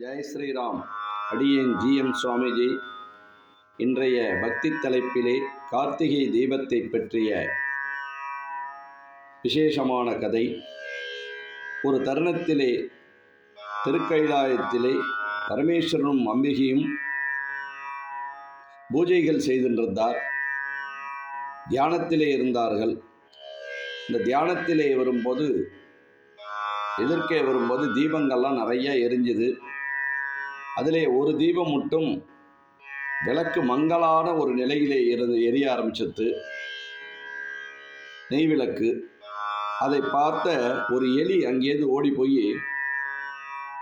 ஜெய் ஸ்ரீராம். அடியேன் ஜிஎம் சுவாமிஜி. இன்றைய பக்தி தலைப்பிலே கார்த்திகை தீபத்தை பற்றிய விசேஷமான கதை. ஒரு தருணத்திலே திருக்கைலாயத்திலே பரமேஸ்வரனும் அம்பிகையும் பூஜைகள் செய்திருந்தார். தியானத்திலே இருந்தார்கள். இந்த தியானத்திலே வரும்போது எதிர்க்கே வரும்போது தீபங்கள்லாம் நிறைய எரிஞ்சுது. அதிலே ஒரு தீபம் மட்டும். விளக்கு மங்கலான ஒரு நிலையிலே இருந்து எரிய ஆரம்பிச்சது. நெய் விளக்கு. அதை பார்த்த ஒரு எலி அங்கேருந்து ஓடி போய்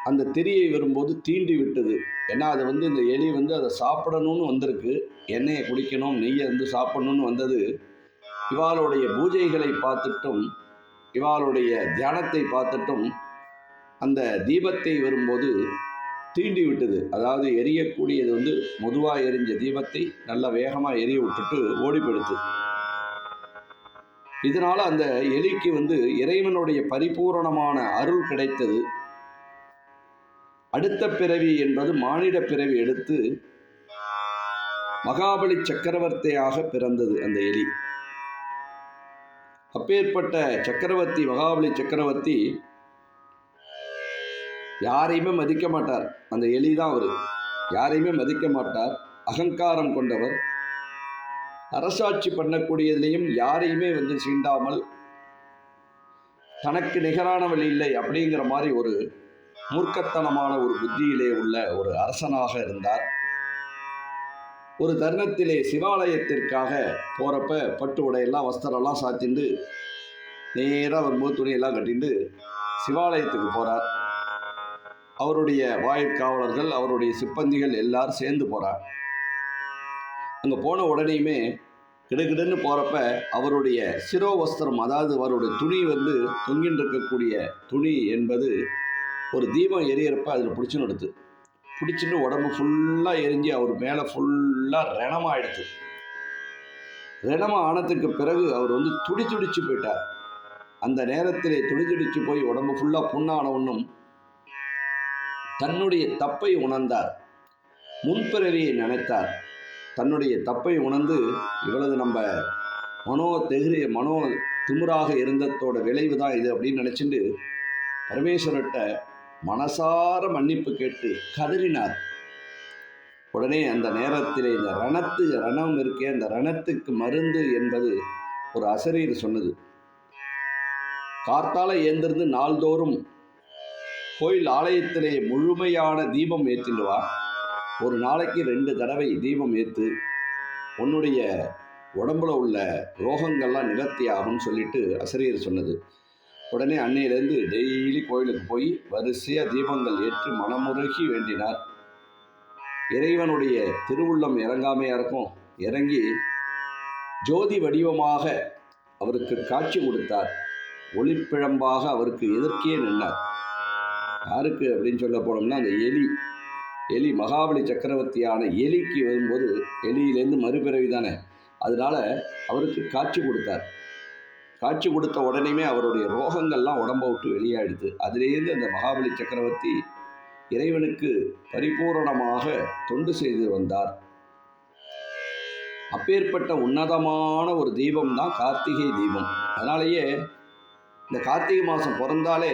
அந்த திரியை வரும்போது தீண்டி விட்டது. ஏன்னா அது வந்து இந்த எலி வந்து அதை சாப்பிடணும்னு வந்திருக்கு. எண்ணெயை குடிக்கணும் நெய்யை வந்து சாப்பிடணும்னு வந்தது. இவாளுடைய பூஜைகளை பார்த்துட்டும் இவாளுடைய தியானத்தை பார்த்துட்டும் அந்த தீபத்தை வரும்போது தீண்டி விட்டது. அதாவது எரியக்கூடியது வந்து மெதுவாக எரிஞ்ச தீபத்தை நல்ல வேகமாக எரிய விட்டுட்டு ஓடி போயிடுது இதனால் அந்த எலிக்கு வந்து இறைவனுடைய பரிபூரணமான அருள் கிடைத்தது. அடுத்த பிறவி என்பது மானிட பிறவி எடுத்து மகாபலி சக்கரவர்த்தியாக பிறந்தது அந்த எலி. அப்பேற்பட்ட சக்கரவர்த்தி மகாபலி சக்கரவர்த்தி யாரையுமே மதிக்க மாட்டார். அந்த எலி தான் அவர். யாரையுமே மதிக்க மாட்டார். அகங்காரம் கொண்டவர். அரசாட்சி பண்ணக்கூடியதுலேயும் யாரையுமே வந்து சீண்டாமல் தனக்கு நிகரானவள் இல்லை அப்படிங்கிற மாதிரி ஒரு மூர்க்கத்தனமான ஒரு புத்தியிலே உள்ள ஒரு அரசனாக இருந்தார். ஒரு தருணத்திலே சிவாலயத்திற்காக போகிறப்ப பட்டு உடையெல்லாம் வஸ்திரம்லாம் சாத்திண்டு நேராக வரும்போது துணியெல்லாம் கட்டிண்டு சிவாலயத்துக்கு போகிறார் அவருடைய வாயிற்காவலர்கள் அவருடைய சிப்பந்திகள் எல்லாரும் சேர்ந்து போகிறார் அங்கே போன உடனேயுமே கிடுகிடுன்னு போகிறப்ப அவருடைய சிரோவஸ்திரம் அதாவது அவருடைய துணி வந்து தொங்கின்னு இருக்கக்கூடிய துணி என்பது ஒரு தீபம் எரியறப்ப அதில் பிடிச்சுன்னு எடுத்து பிடிச்சின்னு உடம்பு ஃபுல்லாக எரிஞ்சு அவர் மேலே ஃபுல்லாக ரணமாயிடுது ரணம் ஆனதுக்கு பிறகு அவர் வந்து துடி துடிச்சு போயிட்டார். அந்த நேரத்திலே துடி துடிச்சு போய் உடம்பு ஃபுல்லாக புண்ணான ஒன்றும் தன்னுடைய தப்பை உணர்ந்தார். முன்பிறவியை நினைத்தார். தன்னுடைய தப்பை உணர்ந்து இவ்வளவு நம்ம மனோ தெகிரிய மனோ திமுறாக இருந்ததோட விளைவு தான் இது அப்படின்னு நினச்சிட்டு பரமேஸ்வர்கிட்ட மனசார மன்னிப்பு கேட்டு கதறினார். உடனே அந்த நேரத்தில் இந்த ரணத்து ரணம் இருக்கே அந்த ரணத்துக்கு மருந்து என்பது ஒரு அசரீர் சொன்னது. கார்த்தால ஏந்திருந்து நாள்தோறும் கோயில் ஆலயத்திலே முழுமையான தீபம் ஏற்றிட்டு வா ஒரு நாளைக்கு ரெண்டு தடவை தீபம் ஏற்று உன்னுடைய உடம்புல உள்ள ரோகங்கள்லாம் நிவர்த்தி ஆகும்னு சொல்லிட்டு ஆசிரியர் சொன்னது. உடனே அன்னையிலேருந்து டெய்லி கோயிலுக்கு போய் வரிசையாக தீபங்கள் ஏற்றி மனமுருகி வேண்டினார். இறைவனுடைய திருவுள்ளம் இறங்காமையாக இருக்கும். இறங்கி ஜோதி வடிவமாக அவருக்கு காட்சி கொடுத்தார். ஒளிப்பிழம்பாக அவருக்கு எதிர்க்கே நின்றார் யாருக்கு அப்படின்னு சொல்ல போனோம்னா அந்த எலி. எலி மகாபலி சக்கரவர்த்தியான எலிக்கு வரும்போது எலியிலேருந்து மறுபிறவி தானே அதனால் அவருக்கு காட்சி கொடுத்தார். காட்சி கொடுத்த உடனேயுமே அவருடைய ரோகங்கள்லாம் உடம்ப விட்டு வெளியாயிடுது. அதிலேருந்து அந்த மகாபலி சக்கரவர்த்தி இறைவனுக்கு பரிபூரணமாக தொண்டு செய்து வந்தார். அப்பேற்பட்ட உன்னதமான ஒரு தீபம் தான் கார்த்திகை தீபம். அதனாலேயே இந்த கார்த்திகை மாதம் பிறந்தாலே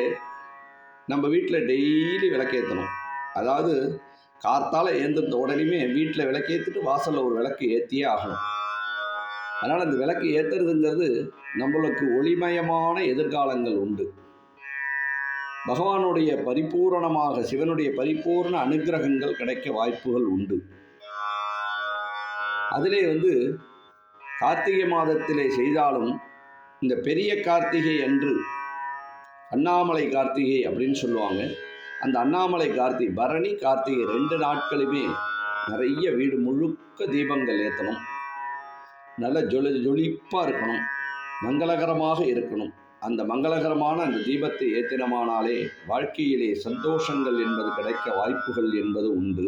நம்ம வீட்டில் டெய்லி விளக்கேற்றணும் அதாவது கார்த்தால ஏந்திருந்த உடனேயுமே வீட்டில் விளக்கேற்றிட்டு வாசலில் ஒரு விளக்கு ஏற்றியே ஆகணும். அதனால் அந்த விளக்கு ஏற்றுறதுங்கிறது நம்மளுக்கு ஒளிமயமான எதிர்காலங்கள் உண்டு. பகவானுடைய பரிபூரணமாக சிவனுடைய பரிபூர்ண அனுகிரகங்கள் கிடைக்க வாய்ப்புகள் உண்டு. அதிலே வந்து கார்த்திகை மாதத்திலே செய்தாலும் இந்த பெரிய கார்த்திகை அன்று அண்ணாமலை கார்த்திகை அப்படின்னு சொல்லுவாங்க. அந்த அண்ணாமலை கார்த்திகை பரணி கார்த்திகை ரெண்டு நாட்களுமே நிறைய வீடு முழுக்க தீபங்கள் ஏற்றணும் நல்ல ஜொலி ஜொலிப்பாக இருக்கணும். மங்களகரமாக இருக்கணும். அந்த மங்களகரமான அந்த தீபத்தை ஏற்றினமானாலே வாழ்க்கையிலே சந்தோஷங்கள் என்பது கிடைக்க வாய்ப்புகள் என்பது உண்டு.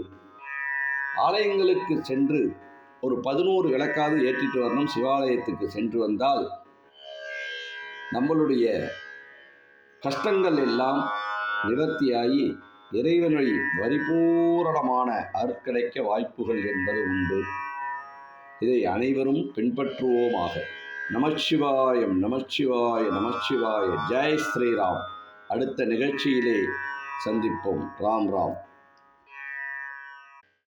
ஆலயங்களுக்கு சென்று ஒரு பதினோரு விளக்காவது ஏற்றிட்டு வரணும். சிவாலயத்துக்கு சென்று வந்தால் நம்மளுடைய கஷ்டங்கள் எல்லாம் நிவர்த்தியாகி இறைவனை பரிபூரணமான அற்கிடைக்க வாய்ப்புகள் என்பது உண்டு. இதை அனைவரும் பின்பற்றுவோமாக. நமச்சிவாயம் நமச்சிவாய நமச்சிவாய. ஜெய் ஸ்ரீராம். அடுத்த நிகழ்ச்சியிலே சந்திப்போம். ராம் ராம்.